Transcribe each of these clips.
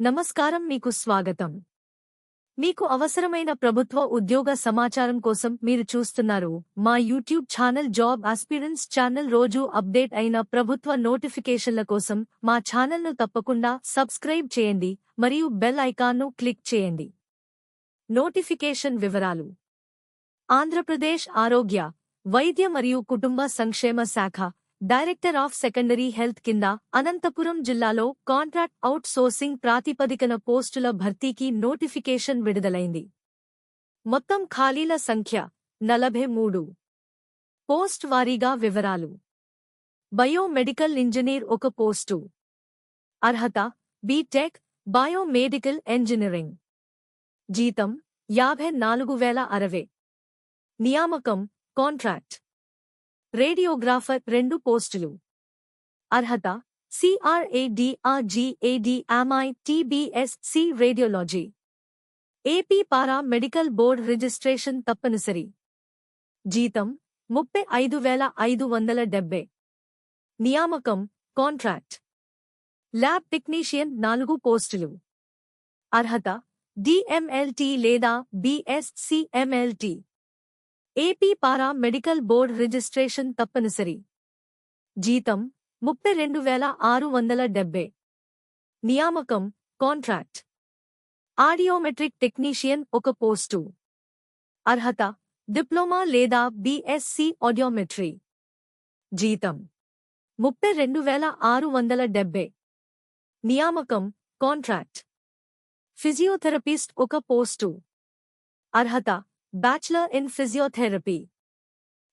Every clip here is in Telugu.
నమస్కారం మీకు స్వాగతం. మీకు అవసరమైన ప్రభుత్వ ఉద్యోగ సమాచారం కోసం మీరు చూస్తున్నారు మా YouTube channel job aspirants channel రోజు అప్డేట్ అయిన ప్రభుత్వ నోటిఫికేషన్ల కోసం మా ఛానల్ను తప్పకుండా సబ్స్క్రైబ్ చేయండి మరియు బెల్ ఐకాన్ను క్లిక్ చేయండి. నోటిఫికేషన్ వివరాలు. ఆంధ్రప్రదేశ్ ఆరోగ్య వైద్య మరియు కుటుంబ సంక్షేమ శాఖ డైరెక్టర్ ఆఫ్ సెకండరీ హెల్త్ కింద అనంతపురం జిల్లాలో కాంట్రాక్ట్ అవుట్ సోర్సింగ్ ప్రాతిపదికన పోస్టుల భర్తీకి నోటిఫికేషన్ విడుదలైంది. మొత్తం ఖాళీల సంఖ్య నలభై మూడు. పోస్ట్ వారీగా వివరాలు. బయోమెడికల్ ఇంజనీర్ ఒక పోస్టు. అర్హత బీటెక్ బయోమెడికల్ ఇంజనీరింగ్. జీతం యాభై నాలుగు వేల అరవై. నియామకం కాంట్రాక్ట్. రేడియోగ్రాఫర్ రెండు పోస్టులు. అర్హత సిఆర్ఏడిఆర్జీఏడిఎంఐ TBS C radiology. AP para medical board registration తప్పనిసరి. జీతం ముప్పై ఐదు వేల ఐదు వందల డెబ్బై. నియామకం కాంట్రాక్ట్. ల్యాబ్ టెక్నీషియన్ నాలుగు పోస్టులు. అర్హత డిఎంఎల్టీ లేదా BSc MLT AP para medical board registration తప్పనిసరి. జీతం ముప్పై రెండు వేల ఆరు వందల డెబ్బై. నియామకం కాంట్రాక్ట్. ఆడియోమెట్రిక్ టెక్నీషియన్ ఒక పోస్టు. అర్హత డిప్లొమా లేదా బీఎస్సీ ఆడియోమెట్రీ. జీతం ముప్పై రెండు వేల ఆరు వందల డెబ్బై. నియామకం కాంట్రాక్ట్. ఫిజియోథెరపిస్ట్ ఒక పోస్టు. అర్హత బ్యాచ్లర్ ఇన్ ఫిజియోథెరపీ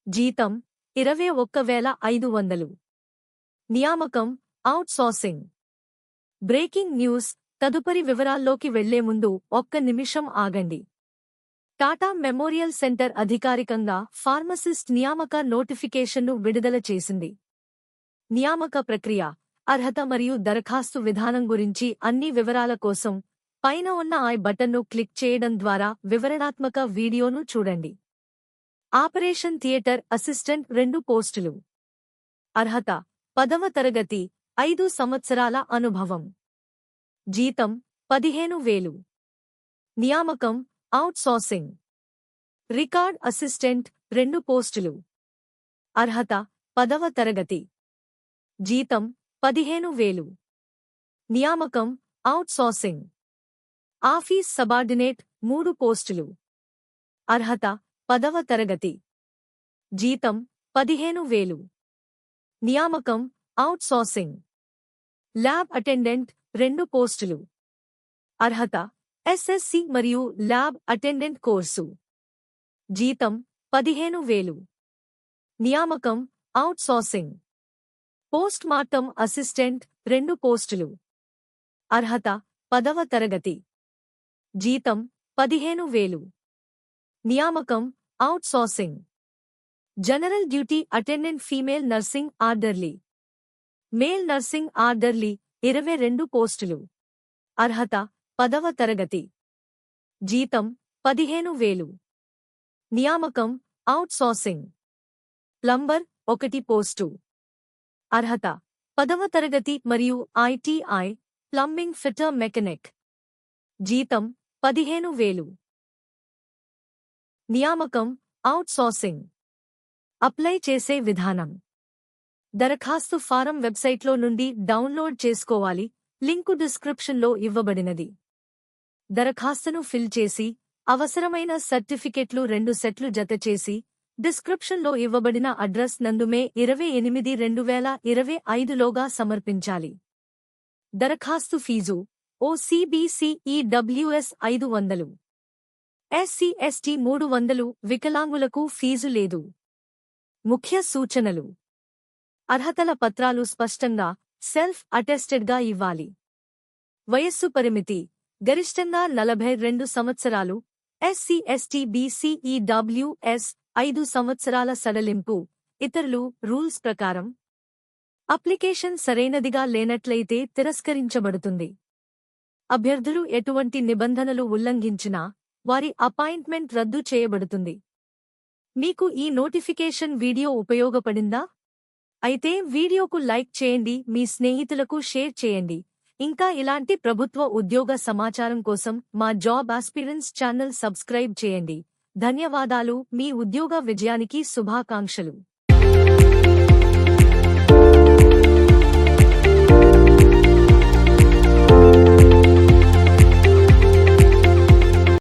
జీతం ఇరవై ఒక్క వేల ఐదు వందలు. నియామకం అవుట్సోర్సింగ్ బ్రేకింగ్ న్యూస్ తదుపరి వివరాల్లోకి వెళ్ళే ముందు ఒక్క నిమిషం ఆగండి. టాటా మెమోరియల్ సెంటర్ అధికారికంగా ఫార్మసిస్ట్ నియామక నోటిఫికేషన్ను విడుదల చేసింది. నియామక ప్రక్రియ అర్హత మరియు దరఖాస్తు విధానం గురించి అన్ని వివరాల కోసం పైన ఉన్న ఐ బటన్ను క్లిక్ చేయడం ద్వారా వివరణాత్మక వీడియోను చూడండి. ఆపరేషన్ థియేటర్ అసిస్టెంట్ రెండు పోస్టులు. అర్హత పదవ తరగతి ఐదు సంవత్సరాల అనుభవం. జీతం పదిహేను వేలు. నియామకం అవుట్సోర్సింగ్. రికార్డ్ అసిస్టెంట్ రెండు పోస్టులు. అర్హత పదవ తరగతి. జీతం పదిహేను వేలు. నియామకం అవుట్సోర్సింగ్. ఆఫీస్ సబార్డినేట్ మూడు పోస్టులు. అర్హత పదవ తరగతి. జీతం పదిహేను వేలు. నియామకం అవుట్సోర్సింగ్ ల్యాబ్ అటెండెంట్ రెండు పోస్టులు. అర్హత ఎస్ఎస్సి మరియు ల్యాబ్ అటెండెంట్ కోర్సు. జీతం పదిహేను వేలు. నియామకం outsourcing postmortem post mortem assistant రెండు పోస్టులు. అర్హత పదవ తరగతి. జీతం పదిహేను వేలు. నియామకం out sourcing general duty attendant female nursing orderly male nursing orderly ఇరవై రెండు పోస్టులు. అర్హత పదవ తరగతి. జీతం పదిహేను వేలు. నియామకం అవుట్ సోర్సింగ్ ప్లంబర్ ఒకటి పోస్టు. అర్హత పదవ తరగతి మరియు ఐటీఐ ప్లంబింగ్ ఫిటర్ మెకానిక్ జీతం పదిహేను వేలు. నియామకం అవుట్సోర్సింగ్. అప్లై చేసే విధానం. దరఖాస్తు ఫారం వెబ్సైట్లో నుండి డౌన్లోడ్ చేసుకోవాలి లింకు డిస్క్రిప్షన్లో ఇవ్వబడినది. దరఖాస్తును ఫిల్ చేసి అవసరమైన సర్టిఫికెట్లు రెండు సెట్లు జతచేసి డిస్క్రిప్షన్లో ఇవ్వబడిన అడ్రస్ నందుమే ఇరవై ఎనిమిది రెండు వేల ఇరవై ఐదులోగా సమర్పించాలి. దరఖాస్తు ఫీజు ఓ సిబిసిఈడబ్ల్యూఎస్ ఐదు వందలు. ఎస్సీ ఎస్టీ మూడు వందలు వికలాంగులకు ఫీజు లేదు. ముఖ్య సూచనలు. అర్హతల పత్రాలు స్పష్టంగా సెల్ఫ్ అటెస్టెడ్గా ఇవ్వాలి. వయస్సు పరిమితి గరిష్టంగా నలభై రెండు సంవత్సరాలు. ఎస్సీ ఎస్టీ బీసీఈడబ్ల్యూఎస్ ఐదు సంవత్సరాల సడలింపు ఇతరులు రూల్స్ ప్రకారం. అప్లికేషన్ సరైనదిగా లేనట్లయితే తిరస్కరించబడుతుంది. అభ్యర్థులు ఎటువంటి నిబంధనలు ఉల్లంఘించినా వారి అపాయింట్మెంట్ రద్దు చేయబడుతుంది. మీకు ఈ నోటిఫికేషన్ వీడియో ఉపయోగపడిందా? అయితే వీడియోకు లైక్ చేయండి మీ స్నేహితులకు షేర్ చేయండి. ఇంకా ఇలాంటి ప్రభుత్వ ఉద్యోగ సమాచారం కోసం మా జాబ్ ఆస్పిరెన్స్ ఛానల్ సబ్స్క్రైబ్ చేయండి. ధన్యవాదాలు మీ ఉద్యోగ విజయానికి శుభాకాంక్షలు.